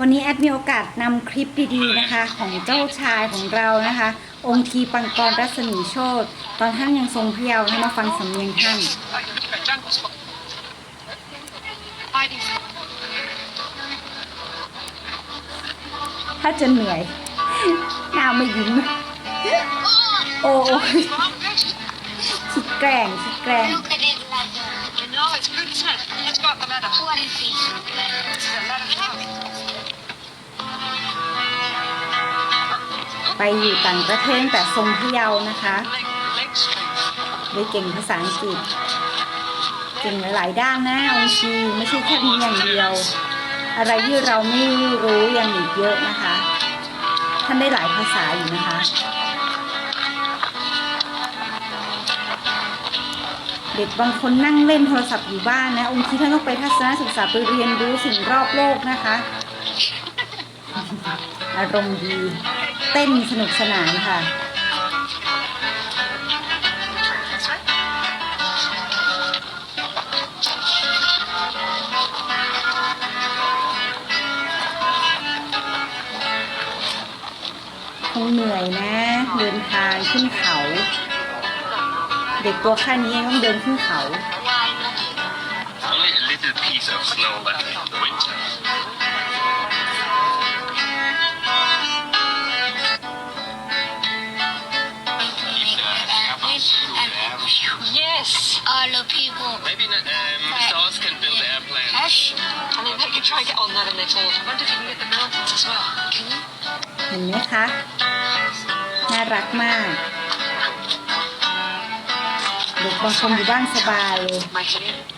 วันนี้แอดมีโอกาสนำคลิปดีๆนะคะ ของเจ้าชายของเรานะคะ องค์กีปังกรรัศมีโชตตอนท่านยังทรงพระเยาว์นะมาฟังสำเนียงท่าน ถ้าจะเหนื่อยหน้าไม่ยิ้มโอ้ยคิดแกล้งคิดแกล้ง ไปอยู่ต่างประเทศแต่ทรงพะเยาว์นะคะ Leg, leg strength. เก่งภาษาอังกฤษ เก่งหลายด้านนะองค์ชีไม่ใช่แค่นี้อย่างเดียว อะไรที่เราไม่รู้ยังอีกเยอะนะคะ ท่านได้หลายภาษาอยู่นะคะเด็กบางคนนั่งเล่นโทรศัพท์อยู่บ้านนะองค์ชีท่านต้องไปทัศนศึกษาไปเรียนรู้สิ่งรอบโลกนะคะ อารมณ์ดี เต้นสนุกสนานค่ะคงเหนื่อยนะเดินทางขึ้นเขา เด็กตัวแค่นี้เองต้องเดินขึ้นเขา Only a little piece of snow left from the winter. Air. Yes. All the people. Maybe um, stars can build airplanes. Ash. And then they can try and get on that and they fall. I wonder if you can get the mountains as well. Can you? เห็นไหมคะ น่ารักมากเด็กบางคนอยู่บ้านสบายเลย Might you?